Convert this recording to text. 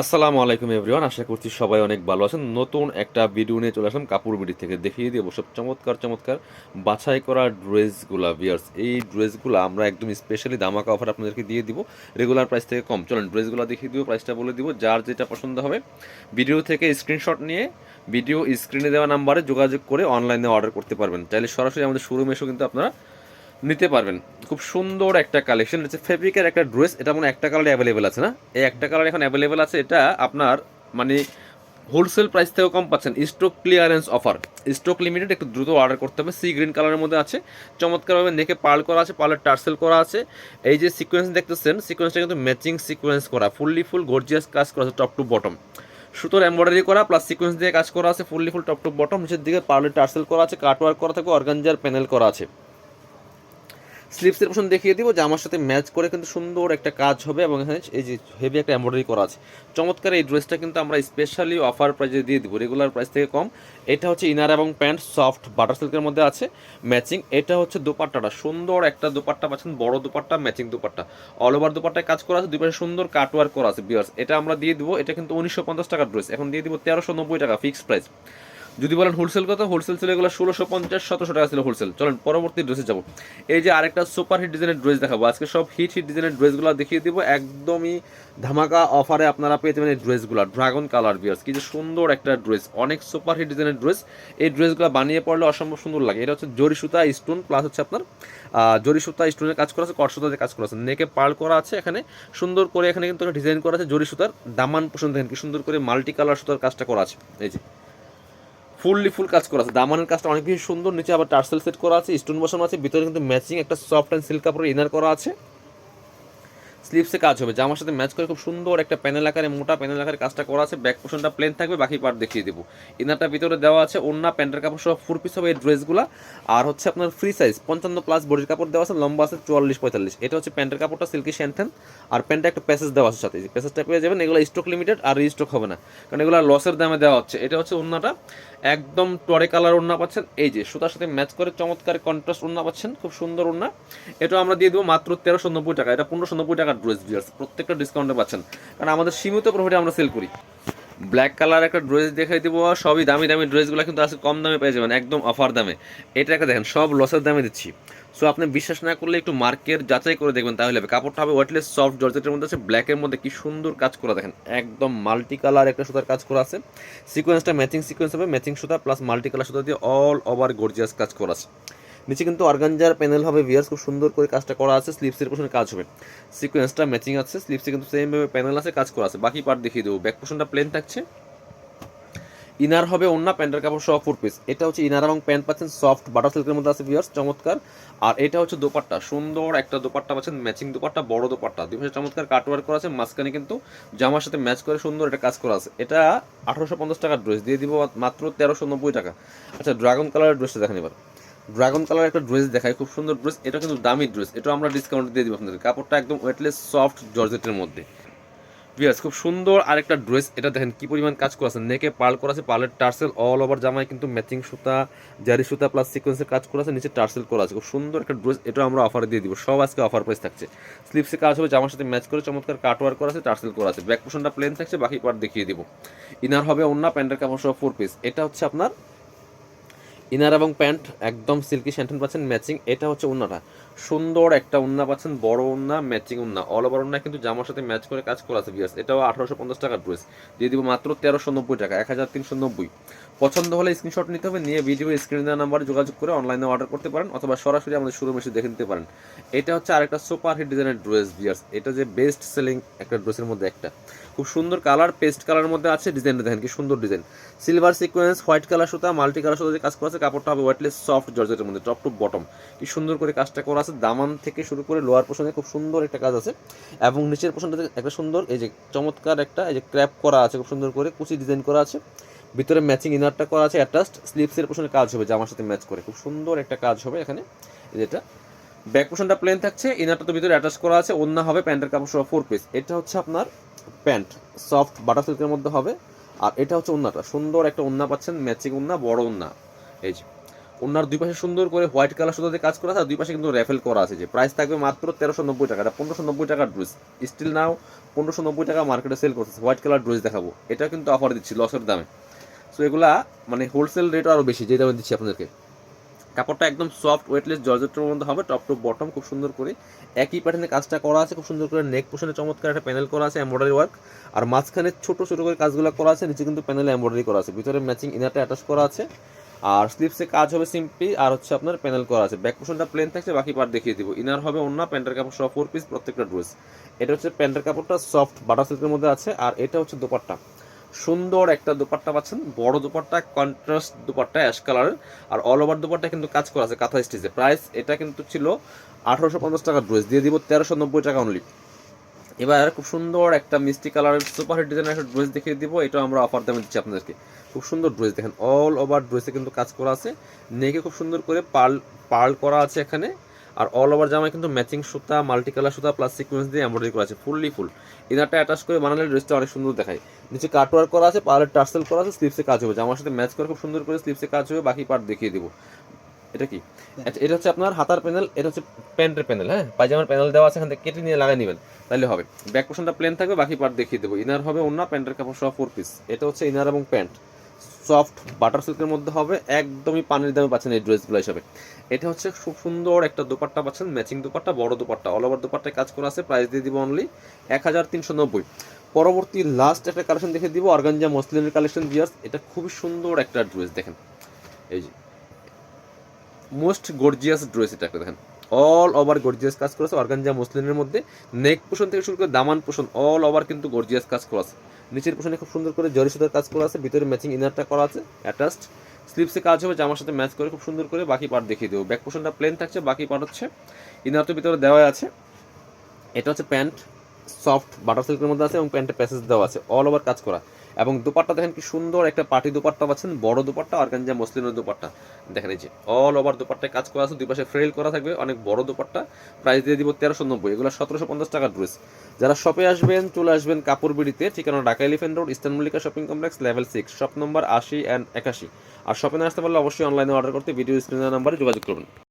আসসালামু আলাইকুম এভরিওয়ান, আশা করছি সবাই অনেক ভালো আছেন। নতুন একটা ভিডিও নিয়ে চলে আসলাম কাপড় বিডি থেকে। দেখিয়ে দেবো সব চমৎকার চমৎকার বাছাই করা ড্রেসগুলা বিয়ার্স এই ড্রেসগুলো আমরা একদম স্পেশালি দামাকা অফার আপনাদেরকে দিয়ে দিব। রেগুলার প্রাইস থেকে কম। চলেন ড্রেসগুলো দেখিয়ে দিব প্রাইসটা বলে দিব, যার যেটা পছন্দ হবে। ভিডিও থেকে স্ক্রিনশট নিয়ে ভিডিও স্ক্রিনে দেওয়া নাম্বারে যোগাযোগ করে অনলাইনে অর্ডার করতে পারবেন। চাইলে সরাসরি আমাদের শোরুমে এসেও কিন্তু আপনারা নিতে পারবেন। খুব সুন্দর একটা কালেকশন হচ্ছে ফেব্রিকের একটা ড্রেস এটা মনে একটা কালারে অ্যাভেলেবেল আছে না? এই একটা কালার এখন অ্যাভেলেবেল আছে, এটা আপনার মানে হোলসেল প্রাইস থেকেও কম পাচ্ছেন। Stock clearance offer stock limited একটু দ্রুত অর্ডার করতে হবে। সি গ্রিন কালারের মধ্যে আছে। চমৎকারভাবে নেকে পার্ল করা আছে পার্লের টার্সেল করা আছে। এই যে সিকোয়েন্স দেখতেছেন সিকোয়েন্সটা কিন্তু ম্যাচিং সিকোয়েন্স করা ফুললি ফুল গর্জিয়াস কাজ করা আছে টপ টু বটম সুতোর এমব্রয়ডারি করা প্লাস সিকোয়েন্স দিয়ে কাজ করা আছে fully full top to bottom নিচের দিকে পার্লের টার্সেল করা আছে কাটওয়ার্ক করা থাকে অর্গানজার প্যানেল করা আছে। স্লিপসের পোশন দেখিয়ে দিব, যে আমার সাথে ম্যাচ করে কিন্তু সুন্দর একটা কাজ হবে এবং এখানে এই যে হেভি একটা এমব্রয়ডারি করা আছে। চমৎকার এই ড্রেসটা কিন্তু আমরা স্পেশালি অফার প্রাইজে দিয়ে দিব রেগুলার প্রাইস থেকে কম। এটা হচ্ছে ইনার এবং প্যান্ট সফট বাটার সিল্কের মধ্যে আছে ম্যাচিং এটা হচ্ছে দোপাট্টাটা, সুন্দর একটা দোপাট্টা পাচ্ছেন, বড় dupatta matching dupatta. All over দোপাট্টায় কাজ করা আছে, দুই পাশে সুন্দর কাটওয়ার্ক করা আছে বিয়ার্স এটা আমরা দিয়ে দিব, এটা কিন্তু উনিশশো পঞ্চাশ টাকার ড্রেস এখন দিয়ে দিব তেরোশো নব্বই টাকা ফিক্সড প্রাইস যদি বলেন হোলসেল কত? হোলসেল ছিল এগুলো ষোলোশো পঞ্চাশ সতেরোশো টাকা ছিল হোলসেল চলেন, পরবর্তী ড্রেসে যাব। এই যে আরেকটা সুপার হিট ডিজাইনের ড্রেস দেখাবো। আজকে সব হিট হিট ডিজাইনের ড্রেসগুলো দেখিয়ে দিব। একদমই ধামাকা অফারে আপনারা পেয়ে যাবেন এই ড্রেসগুলো ড্রাগন কালার বিয়ার্স কি যে সুন্দর একটা ড্রেস অনেক সুপার হিট ডিজাইনের ড্রেস এই ড্রেসগুলো বানিয়ে পড়লে অসম্ভব সুন্দর লাগে। এটা হচ্ছে জরি সুতা স্টোন প্লাস হচ্ছে আপনার জরি সুতা স্টোনের কাজ করা আছে, কট সুতাতে কাজ করা আছে। নেকে পার্ল করা আছে এখানে। সুন্দর করে এখানে কিন্তু ডিজাইন করা আছে জরি সুতার। দামান পোষণ দেখেন কি সুন্দর করে মাল্টি কালার সুতার কাজটা করা আছে। এই যে। ফুললি ফুল কাজ করা আছে। দামানের কাজটা অনেক বেশি সুন্দর, নিচে আবার টার্সেল সেট করা আছে, স্টোন বসানো আছে, ভিতরে কিন্তু ম্যাচিং একটা সফট অ্যান্ড সিল্ক কাপড়ের ইনার করা আছে। স্লিপসে কাজ হবে, জামার সাথে ম্যাচ করে খুব সুন্দর একটা প্যানেল আকারে, মোটা প্যানেল আকারে কাজটা করা আছে। ব্যাক পোর্শনটা প্লেন থাকবে, বাকি পার্ট দেখিয়ে দেবো। ইনারটা ভিতরে দেওয়া আছে অন্য প্যান্টের কাপড় সব ফুল পিস হবে এই ড্রেসগুলো আর হচ্ছে আপনার ফ্রি সাইজ পঞ্চান্ন প্লাস বডির কাপড় দেওয়া আছে, লম্বা আছে চুয়াল্লিশ, পঁয়তাল্লিশ। এটা হচ্ছে প্যান্টের কাপড়টা সিল্কি শ্যান্থেন আর প্যান্টটা একটা প্যাসেজ দেওয়া আছে সাথে প্যাসেজটা পেয়ে যাবেন, এগুলো স্টক লিমিটেড আর রিস্টক হবে না। কারণ এগুলো লসের দামে দেওয়া হচ্ছে। এটা হচ্ছে অন্যটা একদম টরে কালার ওড়না পাচ্ছেন। এই যে, সুতার সাথে ম্যাচ করে চমৎকার কন্ট্রাস্ট ওড়না পাচ্ছেন, খুব সুন্দর ওড়না। এটা আমরা দিয়ে দেবো মাত্র তেরোশো নব্বই টাকা। এটা পনেরোশো নব্বই টাকার ড্রেস ডিয়ার্স প্রত্যেকটা ডিসকাউন্টে পাচ্ছেন। কারণ আমাদের সীমিত প্রফিটে আমরা সেল করি। ব্ল্যাক কালার একটা ড্রেস দেখাই দিব, সবই দামি দামি ড্রেসগুলো কিন্তু আজকে কম দামে পেয়ে যাবেন একদম অফার দামে। এটা একটা দেখেন, সব লসের দামে দিচ্ছি। সো আপনি বিশ্বাস না করলে একটু মার্কেট যাচাই করে দেখবেন, তাহলে হবে। কাপড়টা হবে ওয়েটলেস সফট জর্জেটের মধ্যে আছে ব্ল্যাকের মধ্যে কি সুন্দর কাজ করা, দেখেন, একদম মাল্টি কালার একটা সুতার কাজ করা আছে। সিকোয়েন্সটা ম্যাচিং সিকোয়েন্স হবে ম্যাচিং সুতা প্লাস মাল্টি কালার সুতা দিয়ে অল ওভার গর্জিয়াস কাজ করা আছে। নিচে কিন্তু অর্গানজার প্যানেল হবে ভিয়ার্স খুব সুন্দর করে কাজটা করা আছে স্লিপসের পোশনে কাজ হবে। সিকোয়েন্সটা ম্যাচিং আছে স্লিপসে কিন্তু সেমভাবে প্যানেল আছে, কাজ করা আছে। বাকি পার্ট দেখিয়ে দেবো। ব্যাক পোশনটা প্লেন থাকছে। ইনার হবে অন্য প্যান্টের কাপড় সহ ফোর পিস এটা হচ্ছে ইনার এবং প্যান্ট পাচ্ছেন সফট বাটার সিল্কের মধ্যে আছে ভিয়ার্স চমৎকার। আর এটা হচ্ছে দোপাট্টা। সুন্দর একটা দোপাট্টা পাচ্ছেন ম্যাচিং দোপাট্টা, বড় দোপাট্টা। দুই পাশে চমৎকার কাটওয়ার্ক করা আছে, মাঝখানে কিন্তু জামার সাথে ম্যাচ করে সুন্দর একটা কাজ করা আছে। এটা আঠারোশো পঞ্চাশ টাকার ড্রেস দিয়ে দিব মাত্র তেরোশো নব্বই টাকা। আচ্ছা ড্রাগন কালারের ড্রেসটা দেখেন এবার। ড্রাগন কালার একটা ড্রেস দেখায়, খুব সুন্দর ড্রেস। এটা কিন্তু দামি ড্রেস এটা আমরা ডিসকাউন্ট দিয়ে দিব আপনাদের কাপড়টা একদম ওয়েটলেস সফট জর্জেটের মধ্যে। বিয়াস খুব সুন্দর আরেকটা ড্রেস। এটা দেখেন কি পরিমাণ কাজ করা আছে। নেকে পার্ল করা আছে পার্লের টার্সেল অল ওভার জামায় কিন্তু ম্যাচিং সুতা, জারি সুতা প্লাস সিকোয়েন্সের কাজ করা আছে, নিচে টার্সেল করা আছে। খুব সুন্দর একটা ড্রেস এটা আমরা অফারে দিয়ে দিব। সব আজকে অফার প্রাইস থাকছে। স্লিপসে কাজ হবে, জামার সাথে ম্যাচ করে চমৎকার কাটওয়ার করা আছে, টার্সেল করা আছে। ব্যাক পোশনটা প্লেন থাকছে, বাকি পার্ট দেখিয়ে দিব। ইনার হবে অন্য প্যান্টের কাপড় সহ ফোর পিস এটা হচ্ছে আপনার ইনার এবং প্যান্ট একদম সিল্কি স্যান্টেন পাচ্ছেন ম্যাচিং। এটা হচ্ছে উন্নাটা সুন্দর একটা উন্না পাচ্ছেন, বড় উন্না ম্যাচিং উন্না। অল ওভার উন্না কিন্তু জামার সাথে ম্যাচ করে কাজ করা আছে বিয়াস এটাও আঠারোশো পঞ্চাশ টাকার ড্রেস দিয়ে দিব মাত্র তেরোশো নব্বই টাকা, এক হাজার তিনশো নব্বই। পছন্দ হলে স্ক্রিনশট নিতে হবে, নিয়ে ভিডিও স্ক্রিন দেওয়া নাম্বারে যোগাযোগ করে অনলাইনে অর্ডার করতে পারেন, অথবা সরাসরি আমাদের শোরুম এসে দেখে নিতে পারেন। এটা হচ্ছে আরেকটা সুপার হিট ডিজাইনের ড্রেস বিয়ার্স এটা যে বেস্ট সেলিং একটা ড্রেসের মধ্যে একটা। খুব সুন্দর কালার পেস্ট কালারের মধ্যে আছে ডিজাইনটা দেখেন কি সুন্দর design silver sequence white colour সুতা মাল্টি কালার সুতা যে কাজ করা আছে, কাপড়টা হবে ওয়েটলেস সফট জর্জেটের মধ্যে টপ টু বটম কি সুন্দর করে কাজটা করা আছে দামান থেকে শুরু করে লোয়ার পোর্শনে খুব সুন্দর একটা কাজ আছে। এবং নিচের পোর্শনটাতে একটা সুন্দর, এই যে চমৎকার একটা, এই যে ক্র্যাপ করা আছে খুব সুন্দর করে, কুচি ডিজাইন করা আছে। ভিতরে ম্যাচিং ইনারটা করা আছে, অ্যাটাচড স্লিপসের পোর্শনে কাজ হবে, জামার সাথে ম্যাচ করে। খুব সুন্দর একটা কাজ হবে এখানে যেটা ব্যাক পোর্শনটা প্লেন থাকছে, ইনারটা তো ভিতরে অ্যাটাচ করা আছে অন্য হবে, প্যান্টের কাপড় সহ ফোর পিস এটা হচ্ছে আপনার প্যান্ট, সফট বাটার সিল্কের মধ্যে হবে। আর এটা হচ্ছে উন্নাটা সুন্দর একটা উন্না পাচ্ছেন, ম্যাচিং উন্না বড় উন্না এই যে ওনার দুই পাশে সুন্দর করে হোয়াইট কালার সুতাতে কাজ করা আছে দুই পাশে কিন্তু র্যাফেল করা আছে। যে প্রাইস থাকবে মাত্র তেরোশো নব্বই টাকা। এটা পনেরোশো নব্বই টাকার ড্রেস স্টিল নাও পনেরোশো নব্বই টাকা মার্কেটে সেল করতেছে। হোয়াইট কালার ড্রেস দেখাবো। এটা কিন্তু অফার দিচ্ছি লসের দামে। সো এগুলা মানে হোলসেল রেট আরও বেশি যে দামে দিচ্ছি আপনাদেরকে। কাপড়টা একদম সফট ওয়েটলেস জর্জেটের মধ্যে হবে টপ টু বটম খুব সুন্দর করে। একই প্যাটার্নে কাজটা করা আছে, খুব সুন্দর করে নেক পোশনে চমৎকার একটা প্যানেল করা আছে এমব্রয়ডারি ওয়ার্ক আর মাঝখানে ছোটো ছোটো করে কাজগুলো করা আছে, নিচে কিন্তু প্যানেলে এমব্রয়ডারি করা আছে। ভিতরে ম্যাচিং ইনারটা অ্যাটাচ করা আছে। আর স্লিপসে কাজ হবে সিম্পলি আর হচ্ছে আপনার প্যানেল করা আছে। ব্যাক পোশনটা প্লেন থাকছে, বাকি পার্ট দেখিয়ে দিব। ইনার হবে অন্য প্যান্টের কাপড় সহ ফোর পিস প্রত্যেকটা ড্রেস এটা হচ্ছে প্যান্টের কাপড়টা সফট বাটার সিল্কের মধ্যে আছে, আর এটা হচ্ছে দোপাট্টা। সুন্দর একটা দোপাট্টা পাচ্ছেন, বড় দোপাট্টা কন্ট্রাস্ট দোপাট্টা অ্যাশ কালারের আর অল ওভার দোপাট্টা কিন্তু কাজ করা আছে, কাঁথা স্টিচে প্রাইস এটা কিন্তু ছিল আঠারোশো পঞ্চাশ টাকার ড্রেস দিয়ে দিব তেরোশো নব্বই টাকা অনলি এবার খুব সুন্দর একটা মিষ্টি কালারের সুপার হিট ডিজাইনের একটা ড্রেস দেখিয়ে দিব। এটা আমরা অফার দামে দিচ্ছি আপনাদেরকে। খুব সুন্দর ড্রেস দেখেন অল ওভার ড্রেসে কিন্তু কাজ করা আছে। নেকে খুব সুন্দর করে পার্ল পার্ল করা আছে এখানে। আর অল ওভার জামায় কিন্তু ম্যাচিং সুতা মাল্টি কালার সুতা প্লাস সিকোয়েন্স দিয়ে এমব্রয়ডারি করা আছে ফুললি ফুল ইনারটা অ্যাটাচ করে বানালে ড্রেসটা অনেক সুন্দর দেখায়। নিচে কাটওয়ার্ক করা আছে পার্লের টার্সেল করা আছে স্লিপসে কাজ হবে। জামার সাথে ম্যাচ করে খুব সুন্দর করে স্লিপসে কাজ হবে, বাকি পার্ট দেখিয়ে দিব। এটা কি? আচ্ছা এটা হচ্ছে আপনার হাতার প্যানেল এটা হচ্ছে প্যান্টের প্যানেল হ্যাঁ? পায়জামার প্যানেল দেওয়া আছে এখান থেকে কেটে নিয়ে লাগাই নেবেন তাহলে হবে। ব্যাক পোর্শনটা প্লেন থাকবে বাকি পার্ট দেখিয়ে দেবো। ইনার হবে অন্য প্যান্টের কাপড় সহ ফোর পিস এটা হচ্ছে ইনার এবং প্যান্ট সফট বাটার সিল্কের মধ্যে হবে একদমই পানির দামে পাচ্ছেন এই ড্রেসগুলো হিসাবে। এটা হচ্ছে খুব সুন্দর একটা দোপাট্টা পাচ্ছেন ম্যাচিং দোপাট্টা বড় দোপাট্টা। অল ওভার দোপাট্টায় কাজ করা আছে প্রাইস দিয়ে দিব অনলি এক হাজার তিনশো নব্বই। পরবর্তী লাস্ট একটা কালেকশন দেখে দিব অর্গানজা মসলিনের কালেকশন বিয়ার্স এটা খুবই সুন্দর একটা ড্রেস দেখেন। এই যে মোস্ট গর্জিয়াস ড্রেস এটা দেখেন। অল ওভার গর্জিয়াস কাজ করেছে অর্গানজা মুসলিনের মধ্যে নেক পোষণ থেকে শুরু করে দামান পোষণ অল ওভার কিন্তু গর্জিয়াস কাজ করা আছে। নিচের পোষণে খুব সুন্দর করে জরি সুতার কাজ করা আছে। ভিতরে ম্যাচিং ইনারটা করা আছে অ্যাটাচড স্লিপসে কাজ হবে, জামার সাথে ম্যাচ করে খুব সুন্দর করে বাকি পার্ট দেখিয়ে দেবো। ব্যাক পোষণটা প্লেন থাকছে, বাকি পার্ট হচ্ছে ইনার তো ভিতরে দেওয়া আছে। এটা হচ্ছে প্যান্ট সফট বাটার সিল্কের মধ্যে আছে এবং প্যান্টে প্যাসেজ দেওয়া আছে। অল ওভার কাজ করা। এবং দুপাট্টা দেখেন কি সুন্দর একটা পার্টি দুপাট্টা পাচ্ছেন, বড় দুপাট্টা অর্গানজা মসলিনের দুপাট্টা। দেখেন এই যে অল ওভার দুপাট্টায় কাজ করা আছে, দুই পাশে ফ্রেল করা থাকবে, অনেক বড় দুপাট্টা। প্রাইস দিয়ে দিব তেরোশো নব্বই, এগুলো সতেরোশো পঞ্চাশ টাকার ড্রেস যারা শপে আসবেন, চলে আসবেন কাপড় বিড়িতে ঠিকানা Dhaka Elephant Road Eastern Mallika shopping complex level six shop number আশি অ্যান্ড একাশি। আর শপে না আসতে পারলে অবশ্যই অনলাইনে অর্ডার করতে ভিডিও স্ক্রিনের নাম্বারে যোগাযোগ করবেন